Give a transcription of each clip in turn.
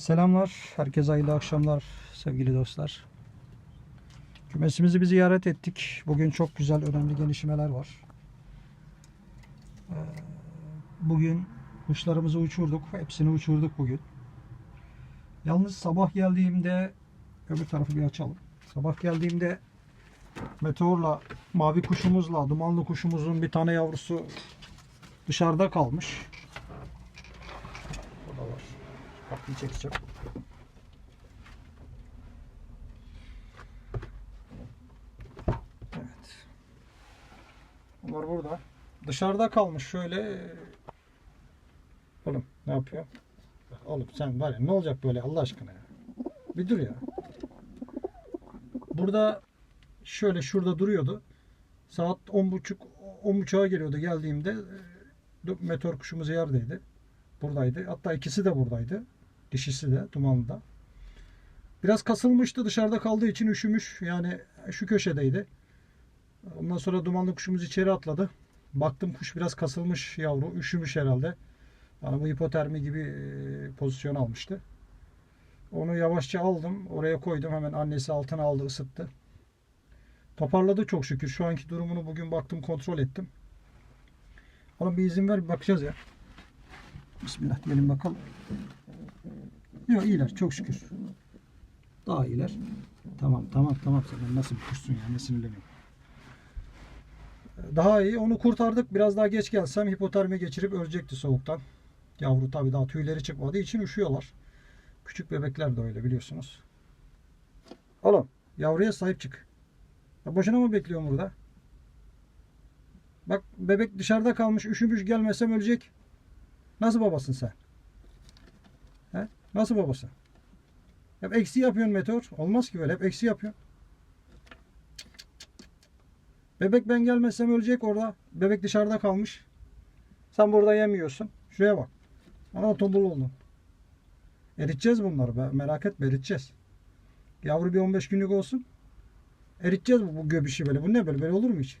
Selamlar, herkese hayırlı akşamlar sevgili dostlar. Kümesimizi bir ziyaret ettik. Bugün çok güzel, önemli gelişmeler var. Ee, Bugün kuşlarımızı uçurduk. Hepsini uçurduk bugün. Yalnız sabah geldiğimde öbür tarafı bir açalım. Sabah geldiğimde meteorla, mavi kuşumuzla, dumanlı kuşumuzun bir tane yavrusu dışarıda kalmış. Burada var. Kapıyı çekeceğim. Evet. Bunlar burada. Dışarıda kalmış şöyle. Oğlum ne yapıyor? Oğlum sen var ya ne olacak böyle Allah aşkına ya. Bir dur ya. Burada şöyle şurada duruyordu. Saat 10.30 10.30'a geliyordu geldiğimde e, meteor kuşumuz yerdeydi. Buradaydı. Hatta ikisi de buradaydı. Dişisi de Dumanlı'da. Biraz kasılmıştı dışarıda kaldığı için üşümüş. Yani şu köşedeydi. Ondan sonra dumanlı kuşumuz içeri atladı. Baktım kuş biraz kasılmış yavru. Üşümüş herhalde. Yani bu hipotermi gibi e, pozisyon almıştı. Onu yavaşça aldım. Oraya koydum. Hemen annesi altına aldı ısıttı. Toparladı çok şükür. Şu anki durumunu bugün baktım kontrol ettim. Ona bir izin ver bakacağız ya. Bismillah diyelim bakalım. Yok iyiler çok şükür. Daha iyiler. Tamam tamam tamam sen nasıl bir kuşsun ya ne sinirleniyorum. Daha iyi onu kurtardık. Biraz daha geç gelsem hipotermi geçirip ölecekti soğuktan. Yavru tabii daha tüyleri çıkmadığı için üşüyorlar. Küçük bebekler de öyle biliyorsunuz. Oğlum yavruya sahip çık. Ya boşuna mı bekliyorum burada? Bak bebek dışarıda kalmış üşümüş gelmesem ölecek. Nasıl babasın sen? He? Nasıl babası? Hep eksi yapıyorsun meteor. Olmaz ki böyle. Hep eksi yapıyorsun. Bebek ben gelmezsem ölecek orada. Bebek dışarıda kalmış. Sen burada yemiyorsun. Şuraya bak. Ana tombul oldun. Eriteceğiz bunları be. Merak etme eriteceğiz. Yavru bir 15 günlük olsun. Eriteceğiz bu, bu göbüşü böyle. Bu ne böyle? Böyle olur mu hiç?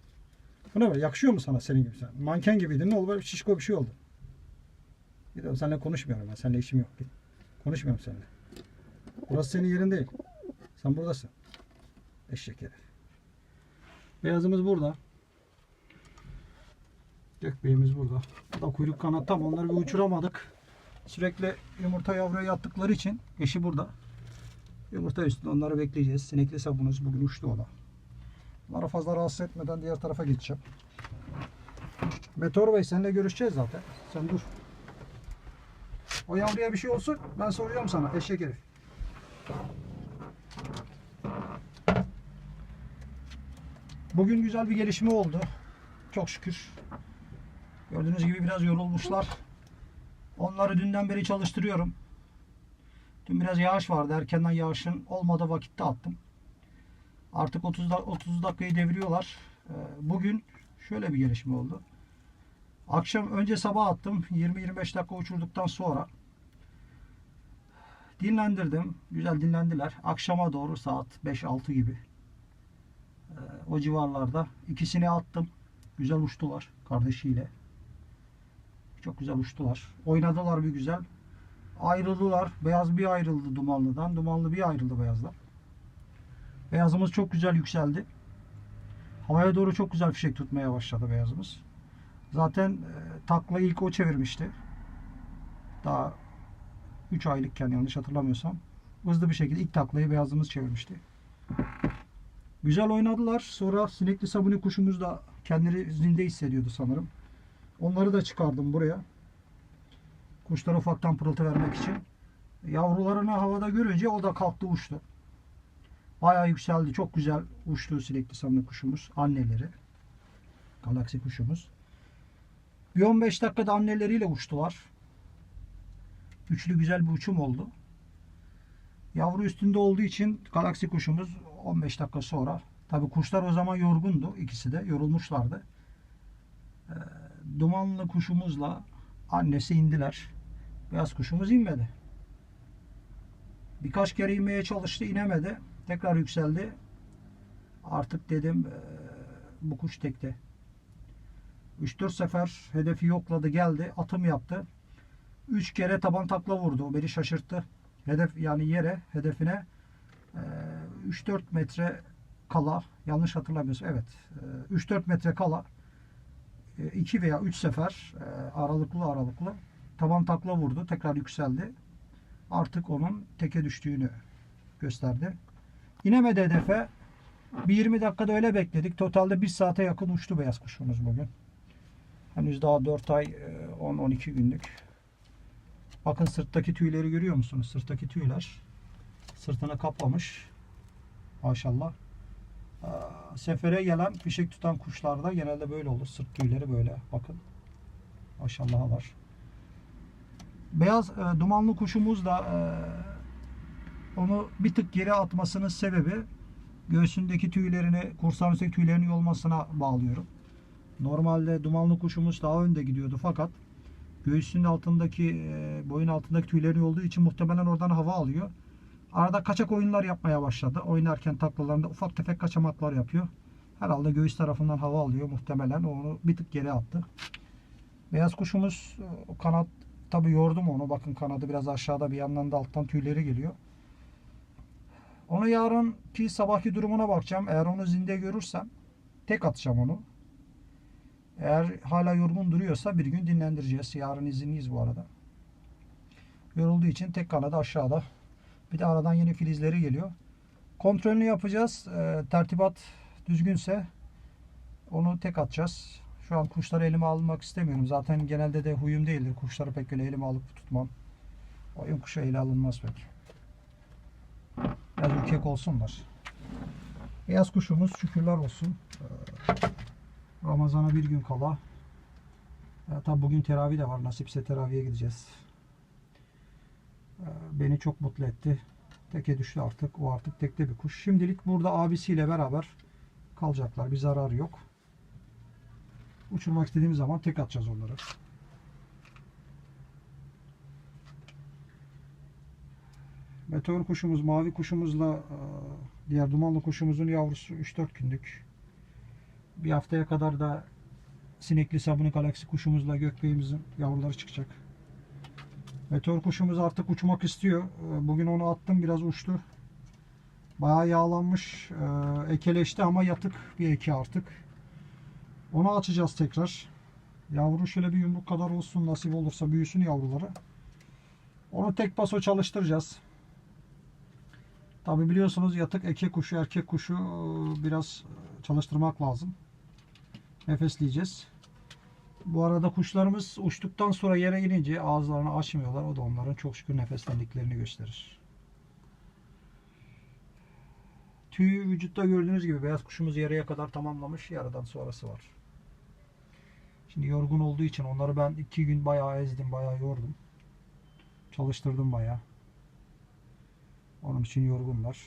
Bu ne böyle? Yakışıyor mu sana senin gibi sen? Manken gibiydin. Ne oldu? Böyle şişko bir şey oldu. De seninle konuşmuyorum ben. Seninle işim yok. Git. Konuşmuyorum seninle. Burası senin yerin değil. Sen buradasın. Eşek herif. Beyazımız burada. Gökbeyimiz burada. Bu da kuyruk kanat tam. Onları bir uçuramadık. Sürekli yumurta yavruya yattıkları için eşi burada. Yumurta üstünde onları bekleyeceğiz. Sinekli sabunuz bugün uçtu o da. Bunları fazla rahatsız etmeden diğer tarafa geçeceğim. Meteor Bey seninle görüşeceğiz zaten. Sen dur. O yavruya bir şey olsun ben soruyorum sana eşek herif. Bugün güzel bir gelişme oldu. Çok şükür. Gördüğünüz gibi biraz yorulmuşlar. Onları dünden beri çalıştırıyorum. Dün biraz yağış vardı. Erkenden yağışın olmadığı vakitte attım. Artık 30 da- 30 dakikayı deviriyorlar. Ee, Bugün şöyle bir gelişme oldu. Akşam önce sabah attım. 20-25 dakika uçurduktan sonra dinlendirdim. Güzel dinlendiler. Akşama doğru saat 5-6 gibi. Ee, O civarlarda ikisini attım. Güzel uçtular kardeşiyle. Çok güzel uçtular. Oynadılar bir güzel. Ayrıldılar. Beyaz bir ayrıldı dumanlıdan. Dumanlı bir ayrıldı beyazdan. Beyazımız çok güzel yükseldi. Havaya doğru çok güzel fişek tutmaya başladı beyazımız. Zaten e, takla ilk o çevirmişti. Daha 3 aylıkken yanlış hatırlamıyorsam. Hızlı bir şekilde ilk taklayı beyazımız çevirmişti. Güzel oynadılar. Sonra sinekli sabuni kuşumuz da kendini zinde hissediyordu sanırım. Onları da çıkardım buraya. Kuşlara ufaktan pırıltı vermek için. Yavrularını havada görünce o da kalktı uçtu. Bayağı yükseldi. Çok güzel uçtu sinekli sabuni kuşumuz. Anneleri. Galaksi kuşumuz. Bir 15 dakikada anneleriyle uçtular. Üçlü güzel bir uçum oldu. Yavru üstünde olduğu için galaksi kuşumuz 15 dakika sonra tabi kuşlar o zaman yorgundu ikisi de yorulmuşlardı. Ee, dumanlı kuşumuzla annesi indiler. Beyaz kuşumuz inmedi. Birkaç kere inmeye çalıştı inemedi. Tekrar yükseldi. Artık dedim ee, bu kuş tekte. 3-4 sefer hedefi yokladı geldi. Atım yaptı. 3 kere taban takla vurdu. O beni şaşırttı. hedef yani yere hedefine e, 3-4 metre kala yanlış hatırlamıyorsam evet e, 3-4 metre kala 2 veya 3 sefer aralıklı aralıklı taban takla vurdu. Tekrar yükseldi. Artık onun teke düştüğünü gösterdi. İnemedi hedefe. Bir 20 dakikada öyle bekledik. Totalde 1 saate yakın uçtu beyaz kuşumuz bugün. Henüz daha 4 ay e, 10-12 günlük. Bakın sırttaki tüyleri görüyor musunuz? Sırttaki tüyler sırtını kaplamış. Maşallah. Sefere gelen fişek tutan kuşlarda genelde böyle olur. Sırt tüyleri böyle. Bakın. Maşallah var. Beyaz e, dumanlı kuşumuz da e, onu bir tık geri atmasının sebebi göğsündeki tüylerini, kursan üstteki tüylerini yolmasına bağlıyorum. Normalde dumanlı kuşumuz daha önde gidiyordu fakat göğsünün altındaki, e, boyun altındaki tüylerini olduğu için muhtemelen oradan hava alıyor. Arada kaçak oyunlar yapmaya başladı. Oynarken taklalarında ufak tefek kaçamaklar yapıyor. Herhalde göğüs tarafından hava alıyor muhtemelen. Onu bir tık geri attı. Beyaz kuşumuz o kanat tabi yordum onu. Bakın kanadı biraz aşağıda bir yandan da alttan tüyleri geliyor. Onu yarınki sabahki durumuna bakacağım. Eğer onu zinde görürsem tek atacağım onu. Eğer hala yorgun duruyorsa bir gün dinlendireceğiz. Yarın izinliyiz bu arada. Yorulduğu için tek kanadı aşağıda. Bir de aradan yeni filizleri geliyor. Kontrolünü yapacağız. E, tertibat düzgünse onu tek atacağız. Şu an kuşları elime almak istemiyorum. Zaten genelde de huyum değildir. Kuşları pek öyle elime alıp tutmam. Oyun kuşu ele alınmaz pek. Biraz ürkek olsunlar. Beyaz kuşumuz şükürler olsun. Ramazana bir gün kala. Ya, tabi bugün teravih de var. Nasipse teraviye gideceğiz. Ee, Beni çok mutlu etti. Teke düştü artık. O artık tekte bir kuş. Şimdilik burada abisiyle beraber kalacaklar. Bir zararı yok. Uçurmak istediğimiz zaman tek atacağız onları. Meteor kuşumuz, mavi kuşumuzla e, diğer dumanlı kuşumuzun yavrusu 3-4 günlük. Bir haftaya kadar da sinekli sabunu galaksi kuşumuzla gökbeyimizin yavruları çıkacak. Meteor kuşumuz artık uçmak istiyor. E, Bugün onu attım biraz uçtu. Bayağı yağlanmış, e, ekeleşti ama yatık bir eki artık. Onu açacağız tekrar. Yavru şöyle bir yumruk kadar olsun nasip olursa büyüsün yavruları. Onu tek paso çalıştıracağız. Tabi biliyorsunuz yatık eke kuşu erkek kuşu e, biraz çalıştırmak lazım. Nefesleyeceğiz. Bu arada kuşlarımız uçtuktan sonra yere inince ağızlarını açmıyorlar. O da onların çok şükür nefeslendiklerini gösterir. Tüyü vücutta gördüğünüz gibi beyaz kuşumuz yarıya kadar tamamlamış. Yarıdan sonrası var. Şimdi yorgun olduğu için onları ben iki gün bayağı ezdim, bayağı yordum. Çalıştırdım bayağı. Onun için yorgunlar.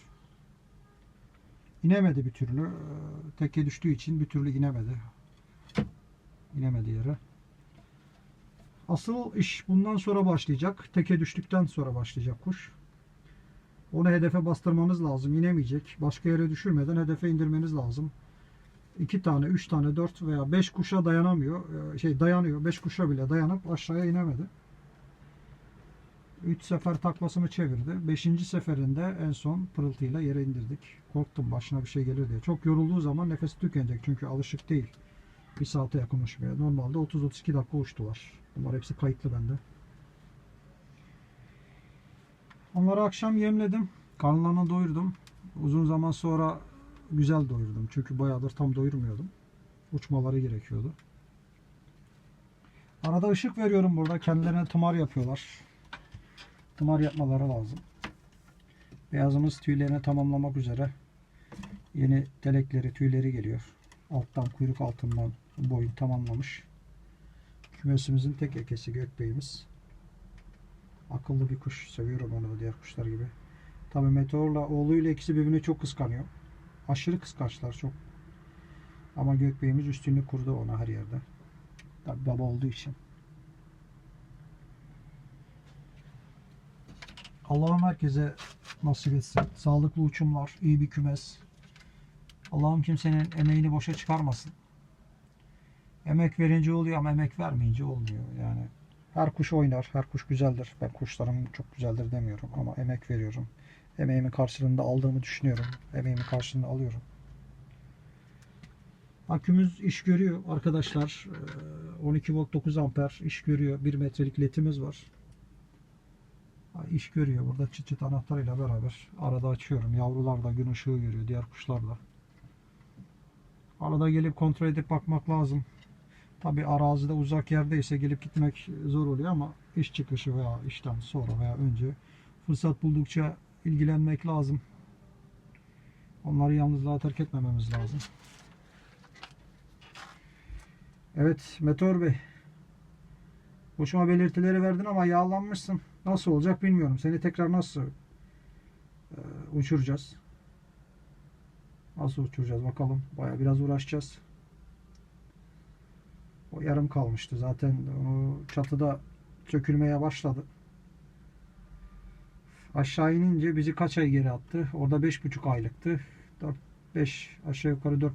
İnemedi bir türlü. Ee, Teke düştüğü için bir türlü inemedi. İnemedi yere. Asıl iş bundan sonra başlayacak. Teke düştükten sonra başlayacak kuş. Onu hedefe bastırmanız lazım. İnemeyecek. Başka yere düşürmeden hedefe indirmeniz lazım. 2 tane, 3 tane, 4 veya 5 kuşa dayanamıyor. Ee, Şey dayanıyor. 5 kuşa bile dayanıp aşağıya inemedi. 3 sefer taklasını çevirdi. 5. seferinde en son pırıltıyla yere indirdik. Korktum başına bir şey gelir diye. Çok yorulduğu zaman nefesi tükenecek çünkü alışık değil. Bir saate yakın uçmaya. Normalde 30-32 dakika uçtular. Bunlar hepsi kayıtlı bende. Onları akşam yemledim. Karnlarını doyurdum. Uzun zaman sonra güzel doyurdum. Çünkü bayağıdır tam doyurmuyordum. Uçmaları gerekiyordu. Arada ışık veriyorum burada. Kendilerine tımar yapıyorlar. Tımar yapmaları lazım. Beyazımız tüylerini tamamlamak üzere. Yeni telekleri, tüyleri geliyor. Alttan, kuyruk altından boyun tamamlamış. Kümesimizin tek ekesi gökbeyimiz. Akıllı bir kuş. Seviyorum onu da diğer kuşlar gibi. Tabi Meteor'la oğluyla ikisi birbirini çok kıskanıyor. Aşırı kıskançlar çok. Ama gökbeyimiz üstünlük kurdu ona her yerde. Tabi baba olduğu için. Allah'ım herkese nasip etsin. Sağlıklı uçumlar, iyi bir kümes. Allah'ım kimsenin emeğini boşa çıkarmasın. Emek verince oluyor ama emek vermeyince olmuyor. Yani Her kuş oynar, her kuş güzeldir. Ben kuşlarım çok güzeldir demiyorum ama emek veriyorum. Emeğimin karşılığında aldığımı düşünüyorum. Emeğimin karşılığında alıyorum. Akümüz iş görüyor arkadaşlar. Ee, 12 volt 9 amper iş görüyor. 1 metrelik ledimiz var. İş görüyor. Burada çıt çıt anahtarıyla beraber arada açıyorum. Yavrular da gün ışığı görüyor. Diğer kuşlar da. Arada gelip kontrol edip bakmak lazım. Tabi arazide uzak yerdeyse gelip gitmek zor oluyor ama iş çıkışı veya işten sonra veya önce fırsat buldukça ilgilenmek lazım. Onları yalnızlığa terk etmememiz lazım. Evet Meteor Bey. Hoşuma belirtileri verdin ama yağlanmışsın. Nasıl olacak bilmiyorum. Seni tekrar nasıl e, uçuracağız? Nasıl uçuracağız bakalım. Baya biraz uğraşacağız. O yarım kalmıştı. Zaten o çatıda sökülmeye başladı. Aşağı inince bizi kaç ay geri attı? Orada beş buçuk aylıktı. 4 5 aşağı yukarı 4